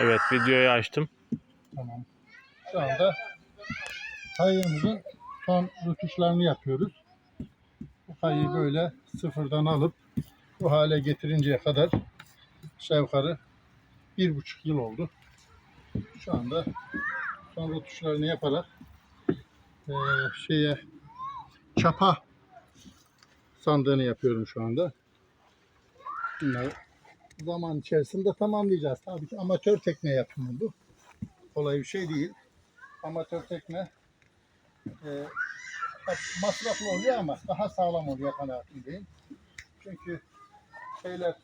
Evet videoyu açtım. Tamam. Şu anda kayığımızın son rötuşlarını yapıyoruz. Bu kayığı böyle sıfırdan alıp bu hale getirinceye kadar aşağı yukarı bir buçuk yıl oldu. Şu anda son rötuşlarını yaparak eee, şeye çapa sandığını yapıyorum şu anda. Bunları zaman içerisinde tamamlayacağız. Tabii ki amatör tekne yapımı bu kolay bir şey değil. Amatör tekne e, masraflı oluyor ama daha sağlam oluyor kanaatindeyim. Çünkü şeyler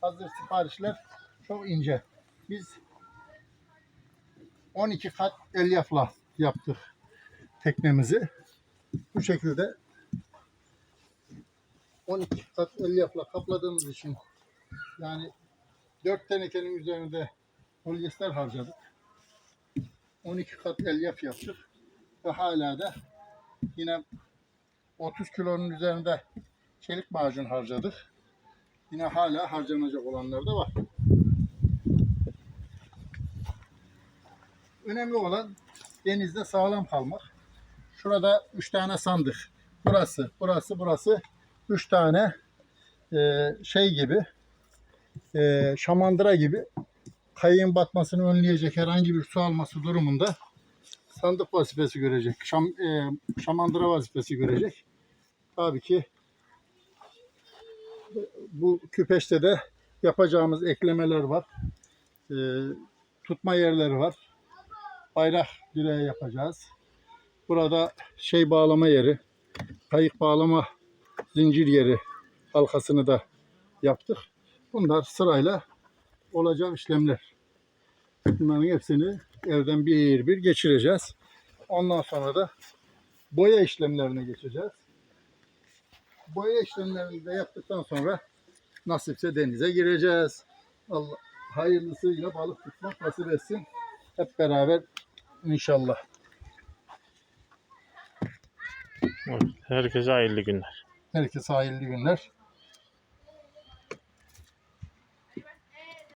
hazır siparişler çok ince. Biz 12 kat elyafla yaptık teknemizi. Bu şekilde 12 kat elyafla kapladığımız için yani 4 tenekenin üzerinde polyester harcadık. 12 kat elyaf yaptık ve hala da yine 30 kilonun üzerinde çelik macun harcadık. Yine hala harcanacak olanlar da var. Önemli olan denizde sağlam kalmak. Şurada 3 tane sandık. Burası, burası, burası 3 tane e, şey gibi e, şamandıra gibi kayığın batmasını önleyecek herhangi bir su alması durumunda sandık vazifesi görecek. Şam, e, şamandıra vazifesi görecek. Tabii ki bu küpeşte de yapacağımız eklemeler var. E, tutma yerleri var. Bayrak direği yapacağız. Burada şey bağlama yeri, kayık bağlama zincir yeri halkasını da yaptık. Bunlar sırayla olacak işlemler. Bunların hepsini evden bir bir geçireceğiz. Ondan sonra da boya işlemlerine geçeceğiz. Boya işlemlerini de yaptıktan sonra nasipse denize gireceğiz. Allah hayırlısıyla balık tutmak nasip etsin. Hep beraber inşallah. Herkese hayırlı günler. Herkese hayırlı günler.